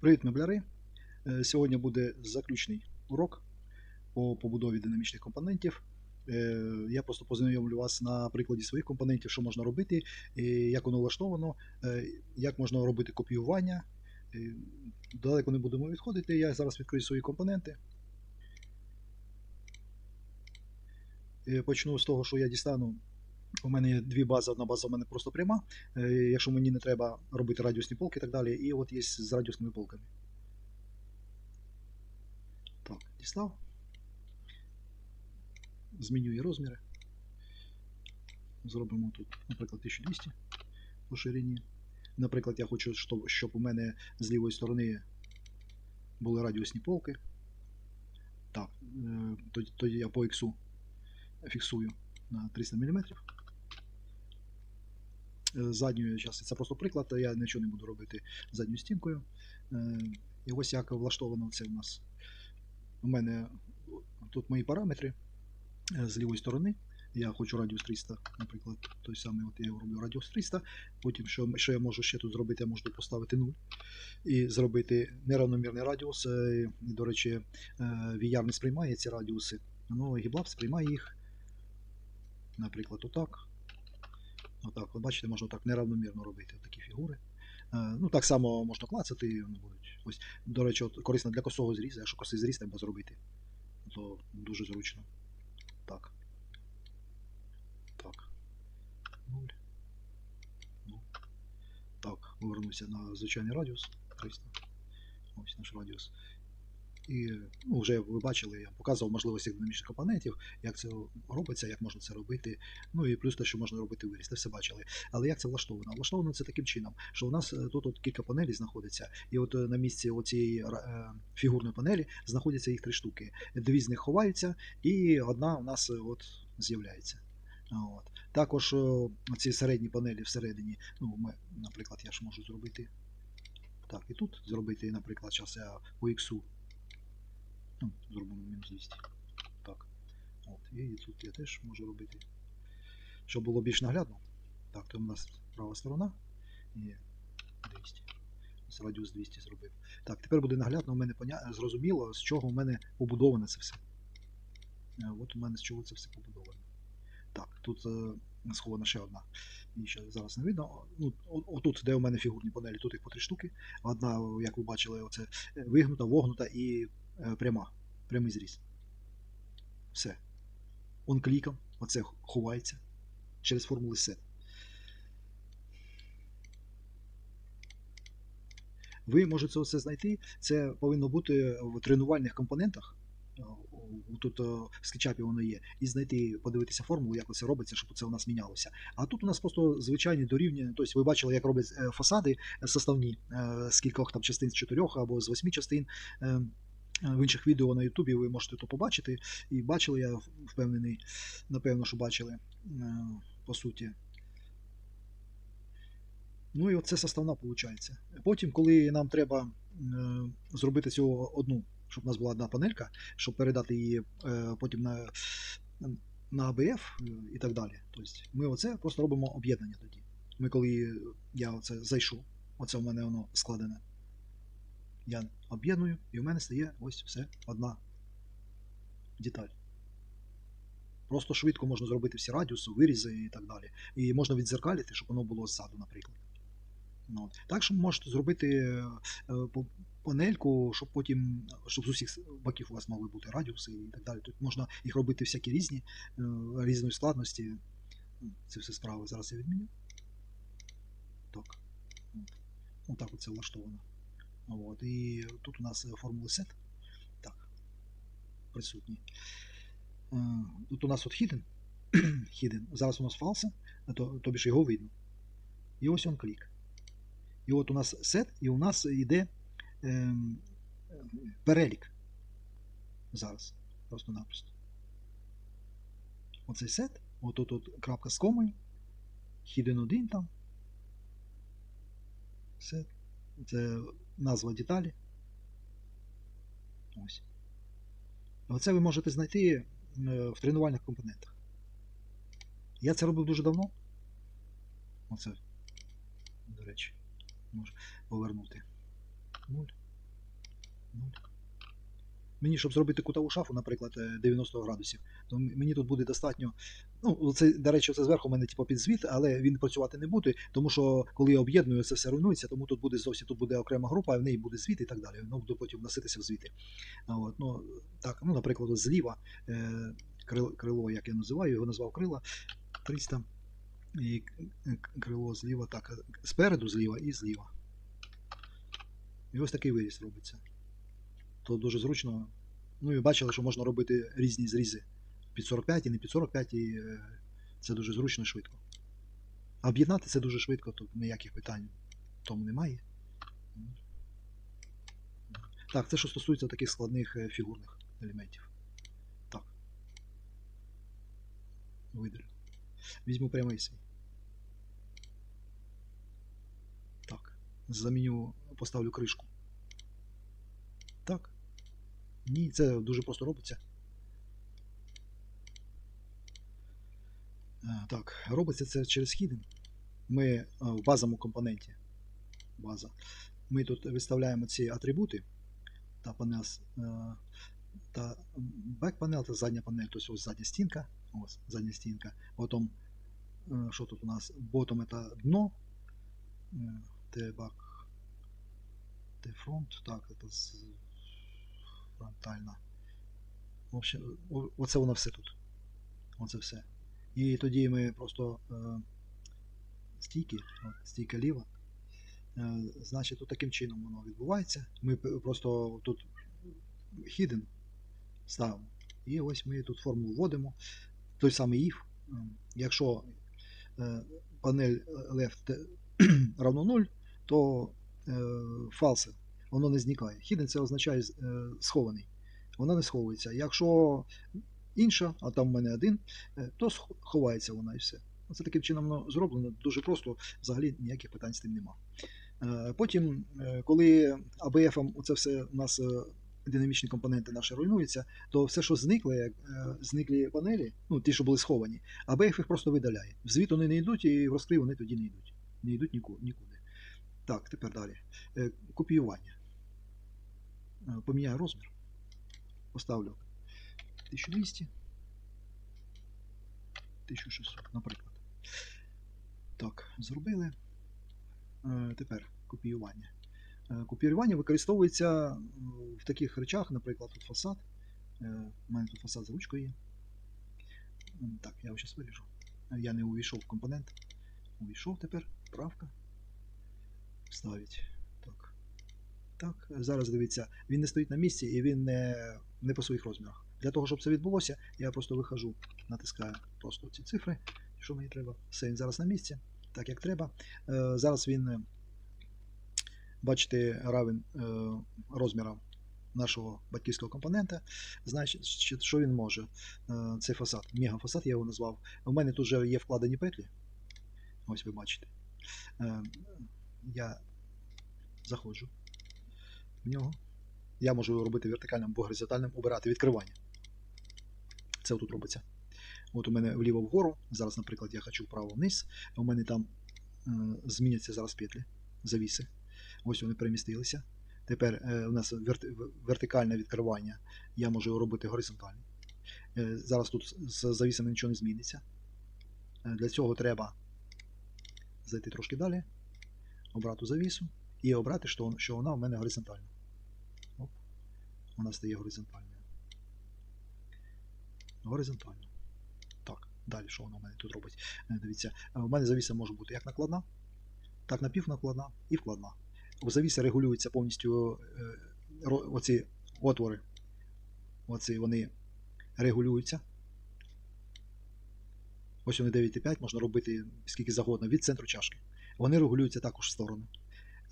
Привіт, мебляри! Е, Сьогодні буде заключний урок по побудові динамічних компонентів. Е, Я просто познайомлю вас на прикладі своїх компонентів, що можна робити, як воно влаштовано, е, як можна робити копіювання. Е, Далеко не будемо відходити. Я зараз відкрию свої компоненти. Е, Почну з того, що я дістану. У мене є дві бази, одна база у мене просто пряма. Е, Якщо мені не треба робити радіусні полки і так далі, і от є з радіусними полками. Так, дістав. Змінюю розміри. Зробимо тут, наприклад, 1200 по ширині. Наприклад, я хочу, щоб, у мене з лівої сторони були радіусні полки. Так, е, тоді, я по X фіксую на 300 мм. Е, Задньою частини це просто приклад, я нічого не буду робити задньою стінкою. Е, І ось як влаштовано це у нас. У мене тут мої параметри е, з лівої сторони. Я хочу радіус 300, наприклад, той самий, от я його роблю радіус 300. Потім, що, що я можу ще тут зробити, я можу поставити 0 і зробити неравномірний радіус. І, до речі, VR не сприймає ці радіуси, але GitLab сприймає їх. Наприклад, отак. Отак, от бачите, можна так неравномірно робити такі фігури. Е, Ну, так само можна клацати, і вони будуть. Ось, до речі, от, корисно для косого зрізу, якщо косий зріз треба зробити, то дуже зручно. Так. Так. Нуль. Ну. Так, повернуся на звичайний радіус. 300. Ось наш радіус. І ну, вже ви бачили, я показував можливості динамічних компонентів, як це робиться, як можна це робити. Ну і плюс те, що можна робити виріс, це все бачили. Але як це влаштовано? Влаштовано це таким чином, що у нас е, тут от кілька панелей знаходиться, і от е, на місці цієї фігурної панелі знаходяться їх три штуки. Дві з них ховаються, і одна у нас е, от з'являється. От. Також е, ці середні панелі всередині, ну, ми, наприклад, я ж можу зробити. Так, і тут зробити, наприклад, зараз я по X Ну, зробимо мінус 200. Так. От. І тут я теж можу робити. Щоб було більш наглядно. Так, то у нас права сторона і 200. Ось радіус 200 зробив. Так, тепер буде наглядно, у мене поня... зрозуміло, з чого у мене побудоване це все. Е, От у мене з чого це все побудовано. Так, тут е, схована ще одна. І ще зараз не видно. Ну, Отут, де у мене фігурні панелі, тут їх по три штуки. Одна, як ви бачили, оце е, вигнута, вогнута і пряма. Прямий зріз. Все. Он кліком, оце ховається через формули set. Ви можете це знайти. Це повинно бути в тренувальних компонентах. Е, Тут е, в скетчапі воно є, і знайти, подивитися формулу, як це робиться, щоб це у нас мінялося. А тут у нас просто звичайні дорівнює. Тобто ви бачили, як роблять е, фасади е, составні е, з кількох там частин з чотирьох або з восьми частин. Е, В інших відео на Ютубі ви можете то побачити. І бачили, я впевнений, напевно, що бачили е, по суті. Ну і оце составна виходить. Потім, коли нам треба е, зробити цього одну, щоб у нас була одна панелька, щоб передати її потім на, на е, і так далі. Тобто ми оце просто робимо об'єднання тоді. Ми коли я оце зайшов, оце в мене воно складене. Я об'єдную, і в мене стає ось все одна деталь. Просто швидко можна зробити всі радіуси, вирізи і так далі. І можна відзеркалити, щоб воно було ззаду, наприклад. Ну. Так що можете зробити е, панельку, щоб потім, щоб з усіх боків у вас могли бути радіуси і так далі. Тут можна їх робити всякі різні, е, різної складності. Це все справи. Зараз я відміню. Так. От. Отак оце влаштовано. От. І тут у нас е, формули set. Так. Присутні. Е, Тут у нас от hidden. hidden. Зараз у нас false, то, тобі ж його видно. І ось он клік. І от у нас set, і у нас йде ем, ем, перелік. Зараз. Просто-напросто. Оцей set, отут от крапка з комою, hidden 1 там. Set. Це назва деталі. Ось. Оце ви можете знайти е, в тренувальних компонентах. Я це робив дуже давно. Оце, до речі, можу повернути. 0. Нуль. Мені, щоб зробити кутову шафу, наприклад, е, 90 градусів, то мені тут буде достатньо. Ну, це, до речі, це зверху у мене типу, підзвіт, але він працювати не буде, тому що коли я об'єдную, це все руйнується, тому тут буде зовсім тут буде окрема група, в неї буде звіт і так далі. Воно буде потім вноситися в звіти. От, ну, так, ну, наприклад, зліва е, крило, крило, як я називаю, його назвав крила 300. І крило зліва, так, спереду зліва і зліва. І ось такий виріз робиться. То дуже зручно. Ну і бачили, що можна робити різні зрізи під 45 і не під 45, і е, це дуже зручно і швидко. А об'єднати це дуже швидко, тут ніяких питань в тому немає. Так, це що стосується таких складних е, фігурних елементів. Так. Видалю. Візьму прямий свій. Так. Заміню, поставлю кришку. Так. Ні, це дуже просто робиться. Так, робиться це через хіден. Ми е, в базовому компоненті. База. Ми тут виставляємо ці атрибути та панел, е, та бек-панел та задня панель, тобто ось задня стінка. Ось задня стінка. Потім, е, що тут у нас? Bottom це дно. Т фронт. Так, це фронтальна. В общем, оце воно все тут. Оце все. І тоді ми просто е, стійки, стійка ліва. Е, значить, тут таким чином воно відбувається. Ми просто тут hidden ставимо. І ось ми тут формулу вводимо. Той самий if. Якщо е, панель left равно 0, то false, воно не зникає. Hidden це означає схований. Вона не сховується. Якщо інша, а там в мене один, е, то ховається вона і все. Це таким чином воно зроблено дуже просто, взагалі ніяких питань з тим нема. Е, Потім, е, коли ABF це все у нас динамічні компоненти наші руйнуються, то все, що е, зниклі панелі, ну ті, що були сховані, ABF їх просто видаляє. В звіт вони не йдуть, і в розкрив вони тоді не йдуть. Не йдуть нікуди. Так, тепер далі. Копіювання. Поміняю розмір. Поставлю 1200. 1600, наприклад. Так, зробили. Е, Тепер копіювання. Е, Копіювання використовується в таких речах, наприклад, тут фасад. Е, У мене тут фасад з ручкою є. Так, я його зараз виріжу. Е, Я не увійшов в компонент. Увійшов тепер. Правка. Вставить. Так. Так, е, зараз дивіться, він не стоїть на місці і він не, не по своїх розмірах. Для того, щоб це відбулося, я просто вихожу, натискаю просто ці цифри, що мені треба. Все, він зараз на місці, так як треба. Е, Зараз він, е, бачите, равен е, розмірам нашого батьківського компонента. Значить, що- він може? Е, Це фасад, мегафасад, я його назвав. У мене тут вже є вкладені петлі. Ось ви бачите. Я заходжу в нього. Я можу робити вертикальним або горизонтальним, обирати відкривання. Це тут робиться. От у мене вліво вгору. Зараз, наприклад, я хочу вправо вниз. У мене там е, зміняться зараз петлі, завіси. Ось вони перемістилися. Тепер е, у нас верти- вертикальне відкривання. Я можу робити горизонтально. Е, зараз тут з завісами нічого не зміниться. Е, для цього треба зайти трошки далі, обрати завісу і обрати, що, вона у мене горизонтальна. Оп. Вона стає горизонтальною. Горизонтально. Так, далі що воно у мене тут робить? Е, Дивіться, е, у мене завіса може бути як накладна, так напівнакладна і вкладна. У завіси регулюються повністю е, оці отвори. Оці вони регулюються. Ось вони 9,5, можна робити скільки завгодно від центру чашки. Вони регулюються також в сторону.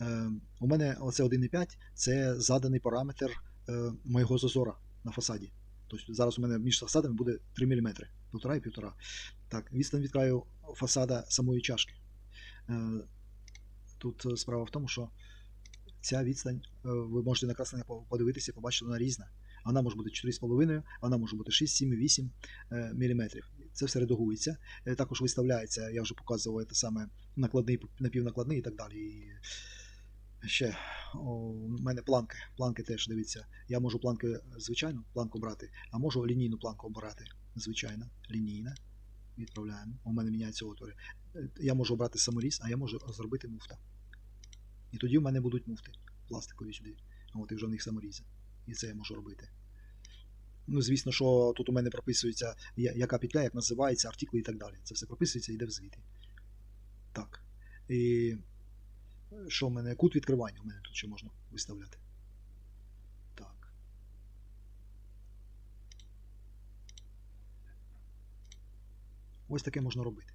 Е, у мене оце 1,5 це заданий параметр е, моєго зазора на фасаді. Тобто зараз у мене між фасадами буде 3 мм, 1,5 і 1,5. Так, відстань від краю фасада самої чашки. Е, тут справа в тому, що ця відстань, е, ви можете на подивитися, побачити, вона різна. Вона може бути 4,5, вона може бути 6, 7, 8 мм. Це все редагується. Е, Також виставляється, я вже показував те саме накладний, напівнакладний і так далі. Ще у мене планки. Планки теж дивіться. Я можу планки е, звичайну планку брати, а можу лінійну планку обирати. Звичайна, лінійна. Відправляємо. У мене міняються отвори. Е, Я можу обрати саморіз, а я можу зробити муфта. І тоді в мене будуть муфти пластикові сюди. От і вже в них саморізи. І це я можу робити. Ну, звісно, що тут у мене прописується, яка петля, як називається, артикли і так далі. Це все прописується і йде в звіти. Так. І що в мене? Кут відкривання у мене тут ще можна виставляти. Так. Ось таке можна робити.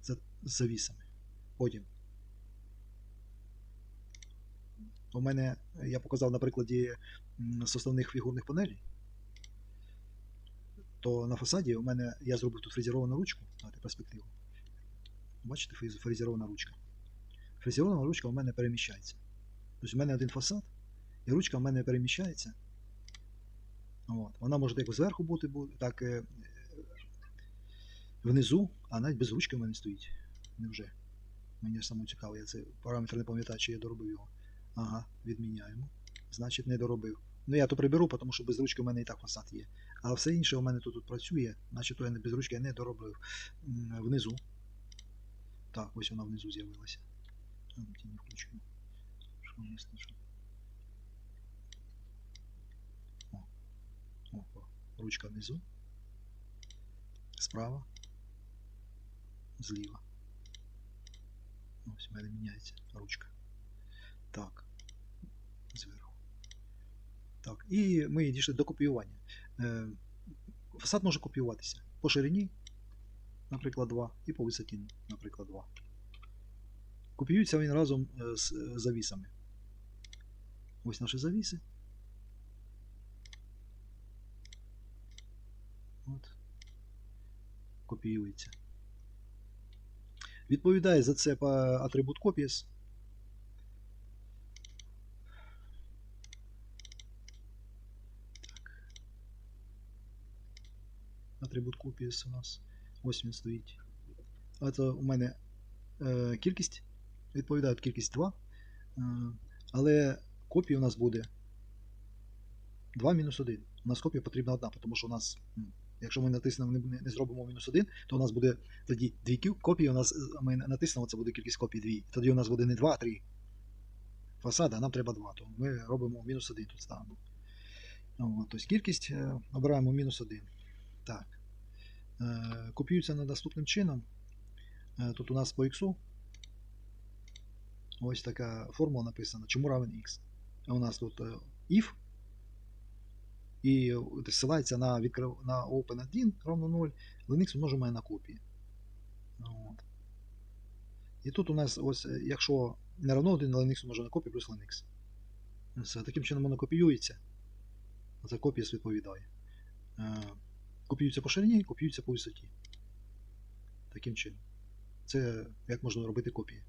Це з завісами. Потім. У мене я показав на прикладі м, составних фігурних панелей. То на фасаді у мене я зробив тут фрезеровану ручку. Давайте перспективу. Бачите, фрезерована ручка. Фрезерована ручка у мене переміщається. Тобто у мене один фасад, і ручка у мене переміщається. От. Вона може як зверху бути, так е, внизу, а навіть без ручки в мене стоїть. Невже? Мені ж саме цікаво, я цей параметр не пам'ятаю, чи я доробив його. Ага, відміняємо. Значить, не доробив. Ну я то приберу, тому що без ручки у мене і так фасад є. А все інше у мене тут, тут працює, значить то я без ручки я не доробив. Внизу. Так, ось вона внизу з'явилася. Тіні включимо. Що у нас тут? О, о, о, ручка внизу. Справа. Зліва. Ось в мене міняється ручка. Так. Зверху. Так. І ми дійшли до копіювання. Е, Фасад може копіюватися по ширині, наприклад, 2, і по висоті, наприклад, 2. Копіюється він разом е, з е, завісами. Ось наші завіси. От. Копіюється. Відповідає за це атрибут copies. Атрибут copies у нас. Ось він стоїть. Це у мене е, кількість. Відповідає кількість 2. Е, але копій у нас буде 2 мінус 1. У нас копія потрібна одна, тому що у нас, якщо ми натиснемо, не, не- зробимо мінус 1, то у нас буде тоді дві копії. У нас е, ми натиснемо, це буде кількість копій 2. Тоді у нас буде не 2, а 3 фасади, а нам треба 2. То ми робимо мінус 1 тут ставимо. Тобто кількість е, обираємо мінус 1. Так. Е, Копіюється наступним чином. Е, Тут у нас по x ось така формула написана, чому равен x. У нас тут е, if і ссилається на, відкрив... на open1 ровно 0, Linux множимо на копії. От. І тут у нас ось, якщо не равно 1, Linux множимо на копію плюс Linux. Таким чином воно копіюється. Це копія відповідає. Копіюється по ширині, копіюється по висоті. Таким чином. Це як можна робити копії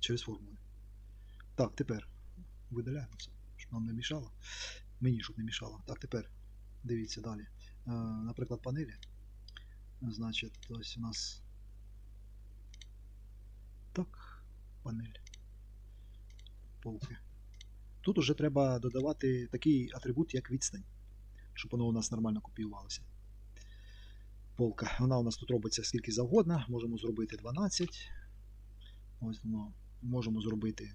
через формули. Так, тепер видаляємо це, щоб нам не мішало. Мені щоб не мішало. Так, тепер дивіться далі. Е, Наприклад, панелі. Значить, ось у нас. Так, панель. Полки. Тут уже треба додавати такий атрибут, як відстань, щоб воно у нас нормально копіювалося. Полка. Вона у нас тут робиться скільки завгодно. Можемо зробити 12. Ось воно. Можемо зробити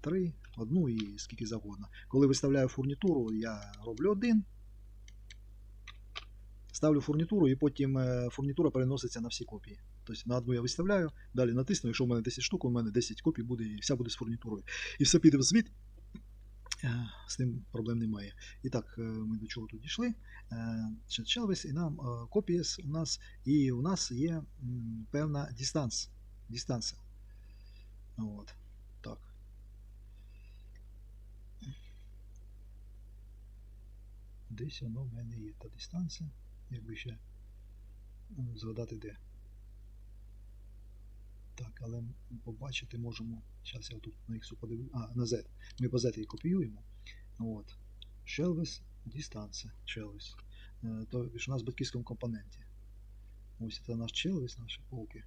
3, одну і скільки завгодно. Коли виставляю фурнітуру, я роблю один. Ставлю фурнітуру і потім е, фурнітура переноситься на всі копії. Тобто на одну я виставляю, далі натисну, якщо у мене 10 штук, у мене 10 копій буде і вся буде з фурнітурою. І все піде в звіт. Е, З тим проблем немає. І так, е, ми до чого тут дійшли. Челвіс і нам е, копієс у нас, і у нас є певна дистанс. дистанція. От. Так. Десь воно в мене є та дистанція. Якби ще згадати де. Так, але побачити можемо. Зараз я тут на X подивлю. А, на Z. Ми по Z її копіюємо. От. Shelvis, дистанція. Shelvis. Е, То ж у нас в батьківському компоненті. Ось це наш Shelvis, наші полки.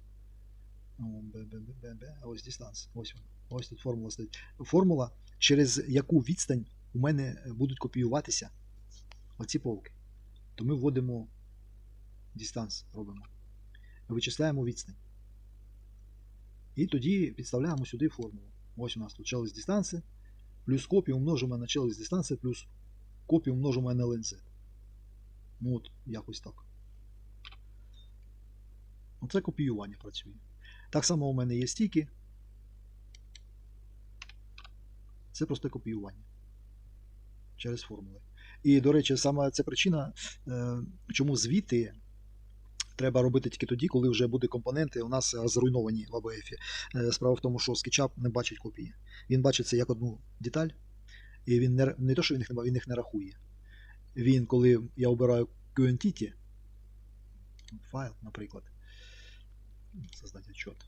Ось дистанс. Ось вона. Ось тут формула стоїть. Формула, через яку відстань у мене будуть копіюватися оці полки. То ми вводимо дистанс, робимо. Вичисляємо відстань. І тоді підставляємо сюди формулу. Ось у нас тут челюсть дистанції, плюс копію множимо на челюсть дистанції, плюс копію множимо на ЛНЗ. Ну от, якось так. Оце копіювання працює. Так само у мене є стійки. Це просте копіювання через формули. І, до речі, саме це причина, е, чому звіти треба робити тільки тоді, коли вже будуть компоненти у нас е, зруйновані в ABF. Е, Справа в тому, що SketchUp не бачить копії. Він бачить це як одну деталь, і він не, не то, що він їх не, він їх не рахує. Він, коли я обираю QNTT, файл, наприклад, создати отчет.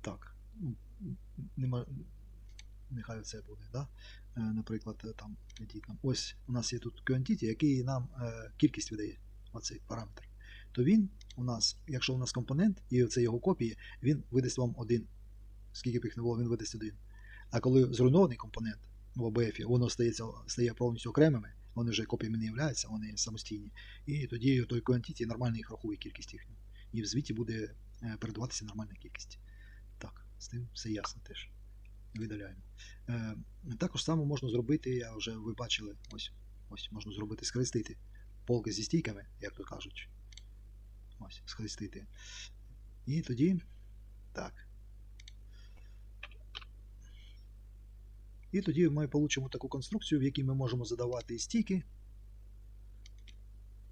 Так. ну, Нема, нехай це буде, да? Е, наприклад, е, там, там, ось у нас є тут QNTT, який нам е, кількість видає, оцей параметр. То він у нас, якщо у нас компонент і це його копії, він видасть вам один. Скільки б їх не було, він видасть один. А коли зруйнований компонент в OBF, воно стається, стає повністю окремими, вони вже копіями не являються, вони самостійні. І тоді той QNTT нормально їх рахує кількість їхню. І в звіті буде передаватися нормальна кількість. Так, з тим все ясно теж. Видаляємо. Е, також само можна зробити, я вже ви бачили, ось, ось можна зробити, схрестити полки зі стійками, як то кажуть. Ось, схрестити. І тоді. Так. І тоді ми отримаємо таку конструкцію, в якій ми можемо задавати стійки.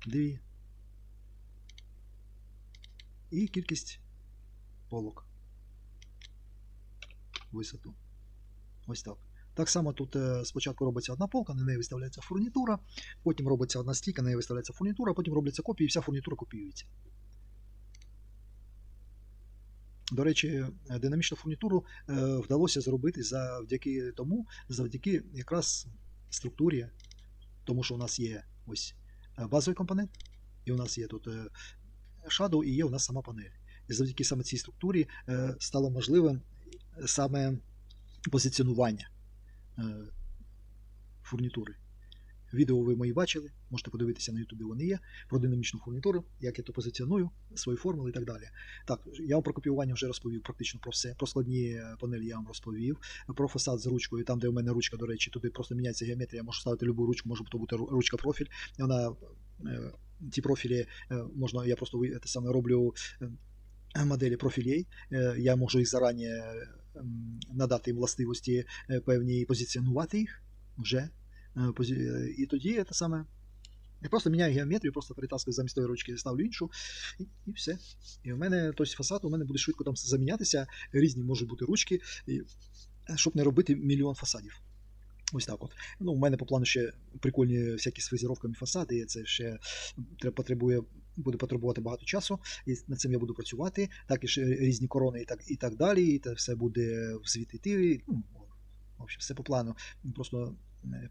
Дві. І кількість полок. Висоту. Ось так. Так само тут е, спочатку робиться одна полка, на неї виставляється фурнітура, потім робиться одна стійка, на неї виставляється фурнітура, потім робляться копії, і вся фурнітура копіюється. До речі, е, динамічну фурнітуру е, вдалося зробити завдяки тому, завдяки якраз структурі, тому що у нас є ось базовий компонент, і у нас є тут Shadow, і є у нас сама панель. І завдяки саме цій структурі стало можливим саме позиціонування е, фурнітури. Відео ви мої бачили, можете подивитися на Ютубі, вони є, про динамічну фурнітуру, як я то позиціоную, свої формули і так далі. Так, я вам про копіювання вже розповів практично про все. Про складні е, панелі я вам розповів. Про фасад з ручкою, там, де у мене ручка, до речі, туди просто міняється геометрія, я можу ставити любу ручку, може то бути ручка профіль. Вона, ті профілі е, можна, я просто те саме роблю моделі профілей. Я можу їх зарані надати властивості е, певні і позиціонувати їх вже. Е, І тоді це саме. Я просто міняю геометрію, просто перетаскую замість тої ручки, ставлю іншу, і, і все. І в мене тобто фасад у мене буде швидко там замінятися, різні можуть бути ручки, і, е, щоб не робити мільйон фасадів. Ось так от. Ну, у мене по плану ще прикольні всякі з фрезеровками фасади, це ще потребує, буде потребувати багато часу, і над цим я буду працювати. Так і ще різні корони і так, і так далі. І це все буде в звіт іти. Ну, в общем, все по плану. Просто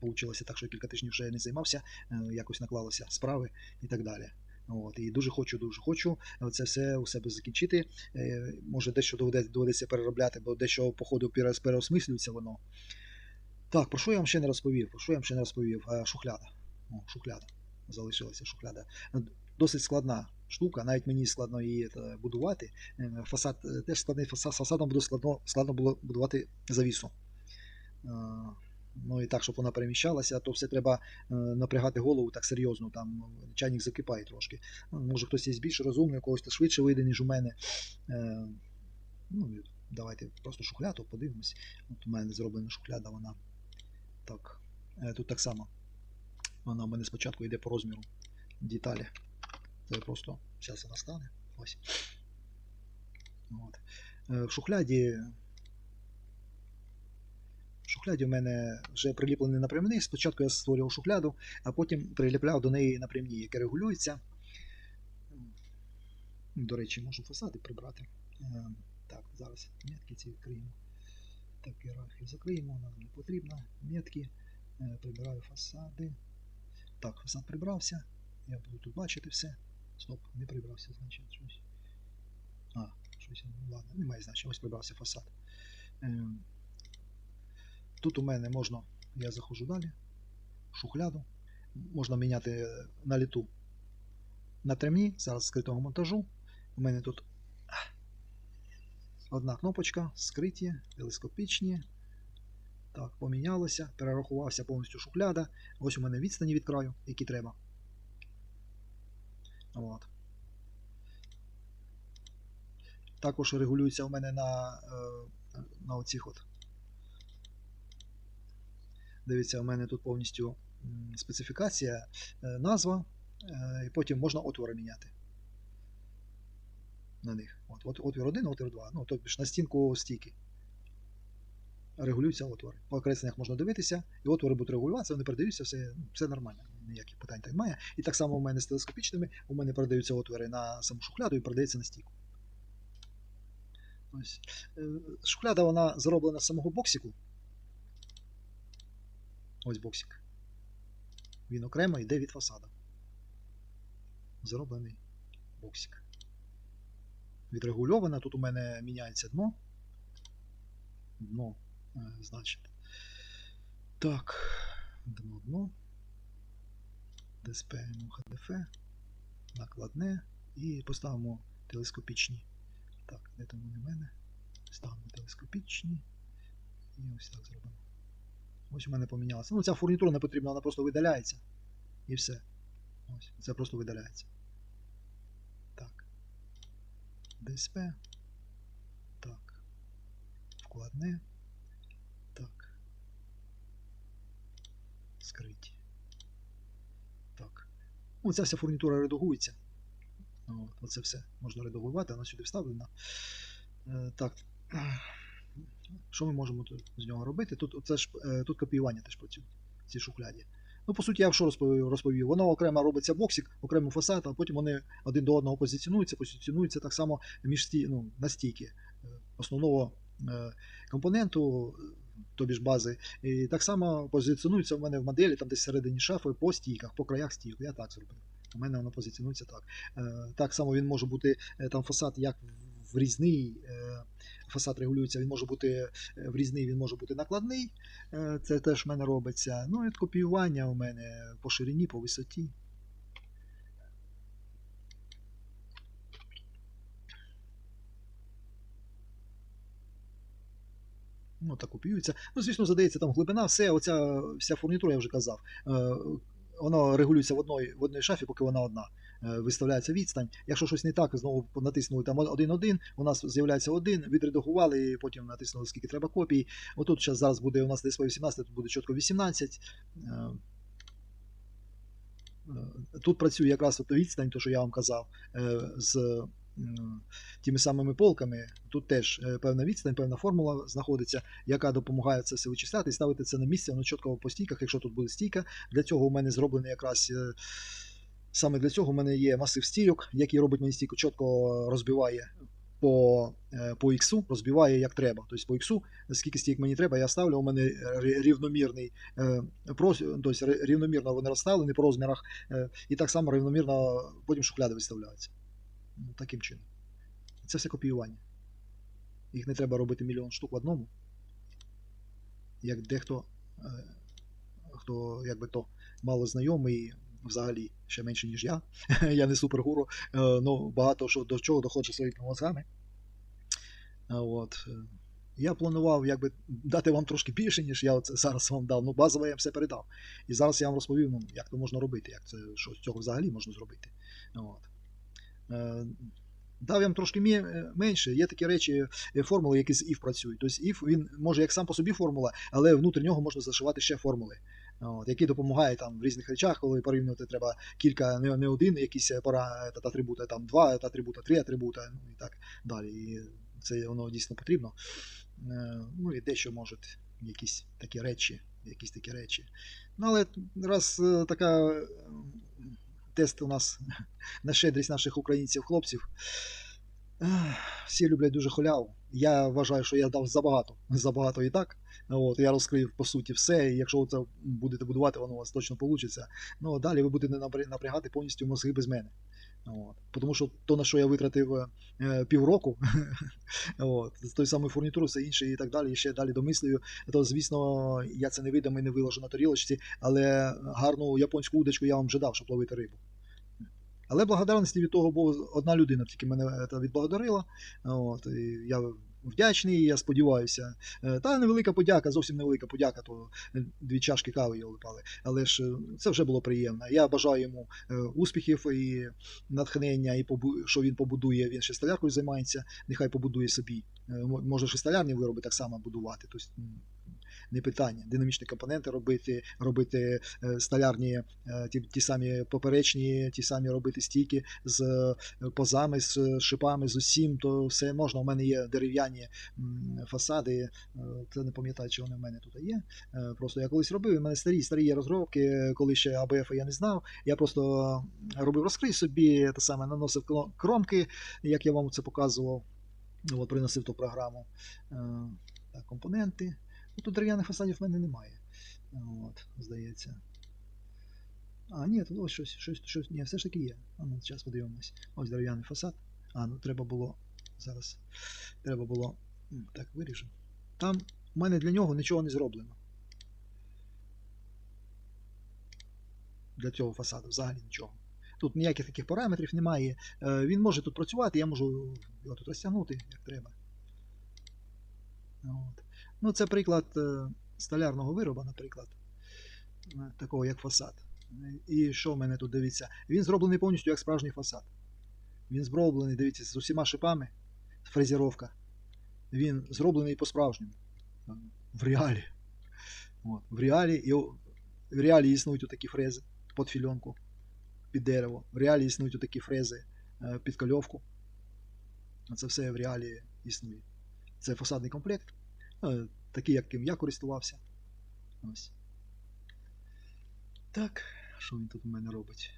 вийшло так, що кілька тижнів вже не займався, е, якось наклалося справи і так далі. От, і дуже хочу, дуже хочу це все у себе закінчити. Е, Може, дещо доведеться, переробляти, бо дещо, по ходу переосмислюється воно. Так, про що я вам ще не розповів? Про що я вам ще не розповів? Е, Шухляда. О, шухляда. Залишилася шухляда. Досить складна штука, навіть мені складно її е, будувати. Е, Фасад е, теж складний фасад. З фасадом буде складно, складно було будувати завісу. Ну і так, щоб вона переміщалася, то все треба напрягати голову так серйозно. Там чайник закипає трошки. Може хтось є більш розумний, когось то швидше вийде, ніж у мене. Ну, давайте просто шухляду подивимось. От у мене зроблена шухляда, вона так. Тут так само. Вона у мене спочатку йде по розміру деталі. Це просто зараз вона стане. Ось. Е, В шухляді. В шухляді в мене вже приліплений напрямний. Спочатку я створював шухляду, а потім приліпляв до неї напрямні, яке регулюється. До речі, можу фасади прибрати. Е, Так, зараз метки ці відкриємо. Так, ієрархію закриємо, вона нам не потрібна. Метки. Е, Прибираю фасади. Так, фасад прибрався. Я буду тут бачити все. Стоп, не прибрався, значить щось. А, щось, ну, ладно, немає значення, ось прибрався фасад. Ем, Тут у мене можна, я заходжу далі, шухляду. Можна міняти е, на літу на тремні, зараз скритого монтажу. У мене тут одна кнопочка, скриті, телескопічні. Так, помінялося, перерахувався повністю шухляда. Ось у мене відстані від краю, які треба. От. Також регулюється у мене на, е, на оцих от. Дивіться, у мене тут повністю специфікація, е, назва, е, і потім можна отвори міняти. На них. От, от, отвір 1, отвір 2. Ну, тобто на стінку стійки. Регулюються отвори. По окресленнях можна дивитися, і отвори будуть регулюватися, вони передаються, все, все нормально, ніяких питань там немає. І так само у мене з телескопічними, у мене передаються отвори на саму шухляду і передається на стійку. Ось. Е, Шухляда вона зроблена з самого боксику. Ось боксик. Він окремо йде від фасада. Зроблений боксик. Відрегульована. Тут у мене міняється дно. Дно, е, значить. Так. Дно, дно. ДСП, ХДФ. Накладне. І поставимо телескопічні. Так, де там вони мене? Ставимо телескопічні. І ось так зробимо. Ось у мене помінялося. Ну, ця фурнітура не потрібна, вона просто видаляється. І все. Ось, це просто видаляється. Так. ДСП. Так. Вкладне. Так. Скриті. Так. Ну, ця вся фурнітура редагується. Оце все можна редагувати, вона сюди вставлена. Е, так. Що ми можемо тут з нього робити? Тут, це ж, е, тут копіювання теж працює в цій шухляді. Ну, по суті, я що розповів, розповів. Воно окремо робиться боксик, окремо фасад, а потім вони один до одного позиціонуються, позиціонуються так само між ну, на стійки е, основного компоненту, тобі ж бази. І так само позиціонується в мене в моделі, там десь всередині шафи, по стійках, по краях стійок. Я так зробив. У мене воно позиціонується так. Е, Так само він може бути е, там фасад як врізний. е, Фасад регулюється, він може бути е, врізний, він може бути накладний. Це теж в мене робиться. Ну і копіювання у мене по ширині, по висоті. Ну, так копіюється. Ну, звісно, задається там глибина, все, оця вся фурнітура, я вже казав. Е, Воно регулюється в одній, в одній шафі, поки вона одна. Е, Виставляється відстань. Якщо щось не так, знову натиснули там 1-1, у нас з'являється один, відредагували, і потім натиснули, скільки треба копій. Отут зараз, зараз буде у нас десь по 18, тут буде чітко 18. Е, Тут працює якраз от відстань, то що я вам казав, з тими самими полками. Тут теж е, певна відстань, певна формула знаходиться, яка допомагає це все вичисляти і ставити це на місце, воно чітко по стійках, якщо тут буде стійка. Для цього у мене зроблений якраз. е, Саме для цього в мене є масив стійок, який робить мені стійку, чітко розбиває по е, по іксу, розбиває як треба. Тобто по іксу, скільки стійок мені треба, я ставлю, у мене рівномірний тобто рівномірно вони розставлені по розмірах, і так само рівномірно потім шухляди виставляються. Таким чином. Це все копіювання. Їх не треба робити мільйон штук в одному. Як дехто, е, хто якби то мало знайомий, взагалі ще менше, ніж я. я не супергуру, е, ну багато що до чого доходжу своїми мозгами. От. е, Я планував якби дати вам трошки більше, ніж я це зараз вам дав. Ну, базово я все передав. І зараз я вам розповів, ну, як це можна робити, як це, що з цього взагалі можна зробити. От. Е, Дав я вам трошки е, менше. Є такі речі, е, формули, які з if працюють. Тобто if він може як сам по собі формула, але внутрі нього можна зашивати ще формули, от, які допомагають там в різних речах, коли порівнювати треба кілька, не, один якийсь пара та, атрибута, там два та атрибута, три атрибута, ну і так далі. І це воно дійсно потрібно. Е, Ну і дещо можуть якісь такі речі, якісь такі речі. Ну, але раз е, така е, тест у нас на щедрість наших українців, хлопців. Всі люблять дуже халяву. Я вважаю, що я дав забагато. Забагато і так. От, я розкрив по суті все. І якщо це будете будувати, воно у вас точно вийде. Ну а далі ви будете напрягати повністю мозги без мене. От. Тому що то, на що я витратив е, півроку, от, з тої самої фурнітури, все інше і так далі, і ще далі домислюю, то звісно, я це не видам і не виложу на тарілочці, але гарну японську удочку я вам вже дав, щоб ловити рибу. Але благодарності від того, бо одна людина тільки мене відблагодарила. От, і я вдячний, я сподіваюся. Е, Та невелика подяка, зовсім невелика подяка, то е, дві чашки кави його липали. Але ж е, це вже було приємно. Я бажаю йому успіхів і натхнення, і що він побудує. Він ще столяркою займається, нехай побудує собі. Може, шестолярні вироби так само будувати. Тобто, не питання. Динамічні компоненти робити, робити е, столярні, е, ті, ті самі поперечні, ті самі робити стійки з е, позами, з шипами, з усім, то все можна. У мене є дерев'яні фасади. Це не пам'ятаю, чи вони в мене тут є. Просто я колись робив. У мене старі старі є розробки, коли ще АБФ я не знав. Я просто робив розкрий собі, те саме наносив кромки, як я вам це показував. От, приносив ту програму. Так, компоненти. Ну, тут дерев'яних фасадів в мене немає. От, здається. А, ні, тут ось щось, щось, щось. Ні, все ж таки є. А ну, зараз подивимось. Ось дерев'яний фасад. А, ну треба було. Зараз. Треба було. Так, виріжемо. Там у мене для нього нічого не зроблено. Для цього фасаду взагалі нічого. Тут ніяких таких параметрів немає. Е, Він може тут працювати, я можу його тут розтягнути, як треба. От. Ну, це приклад е, столярного вироба, наприклад, е, такого як фасад. І що в мене тут дивіться? Він зроблений повністю як справжній фасад. Він зроблений, дивіться, з усіма шипами, фрезеровка. Він зроблений по-справжньому. Е, В реалі. От. В реалі, і в реалі існують такі фрези під фільонку, під дерево. В реалі існують такі фрези під кольовку. Це все в реалі існує. Це фасадний комплект. Е, такий, яким я користувався. Ось. Так, що він тут у мене робить?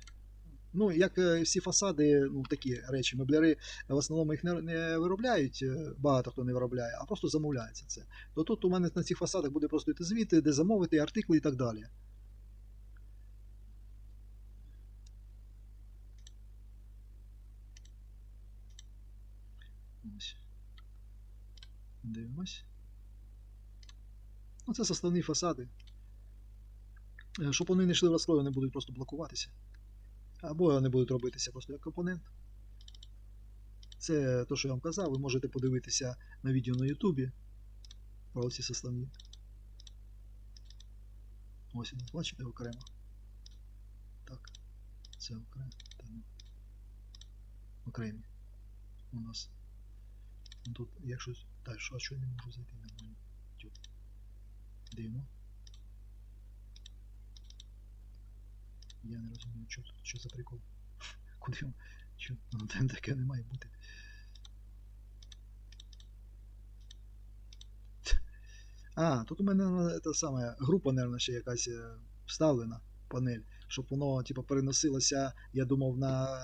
Ну, як е, всі фасади, ну такі речі, мебляри в основному їх не, не виробляють, е, багато хто не виробляє, а просто замовляється це. То тут у мене на цих фасадах буде просто йти звіти, де замовити, артикли і так далі. Ось. Дивимось. Ну, це составні фасади. Е, Щоб вони не йшли в розкрой, вони будуть просто блокуватися. Або вони будуть робитися просто як компонент. Це те, що я вам казав, ви можете подивитися на відео на Ютубі про ці составні. Ось він, бачите, окремо. Так. Це окремо. Окремі. У нас. Тут, якщо. Так, що, а що я не можу зайти нормально? Тю. Дивно. Я не розумію, що що за прикол. Куди він? Що? Ну, там таке не має бути. А, тут у мене та саме група, мабуть, ще якась е, вставлена панель, щоб воно типу, переносилося, я думав, на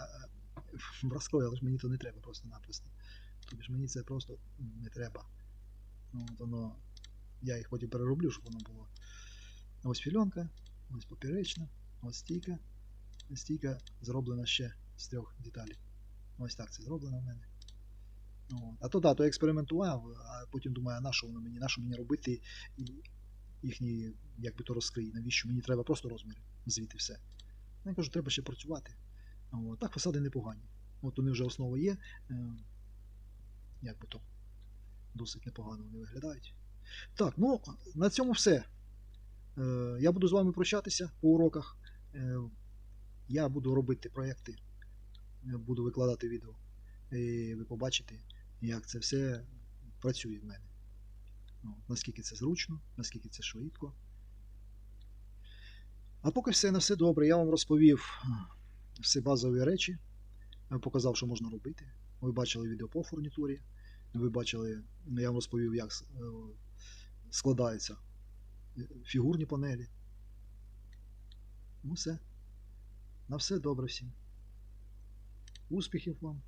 е, але ж мені то не треба просто-напросто. Тобто ж мені це просто не треба. Ну, от воно, я їх потім перероблю, щоб воно було. Ось фільонка, ось поперечна, ось стійка. Стійка зроблена ще з трьох деталей. Ось так це зроблено в мене. От. А то да, то я експериментував, а потім думаю, а на що воно мені, на що мені робити і їхні, як би то розкрий, навіщо мені треба просто розміри, звідти все. Я кажу, треба ще працювати. От. Так, фасади непогані. От вони вже основа є. Е, як би то досить непогано вони виглядають. Так, ну на цьому все. Е, я буду з вами прощатися по уроках. Е, я буду робити проєкти, е, буду викладати відео. І ви побачите, як це все працює в мене. Ну, наскільки це зручно, наскільки це швидко. А поки все на все добре, я вам розповів всі базові речі, показав, що можна робити. Ви бачили відео по фурнітурі, ви бачили, я вам розповів, як складаються фігурні панелі. Ну все. На все добре всім. Успіхів вам!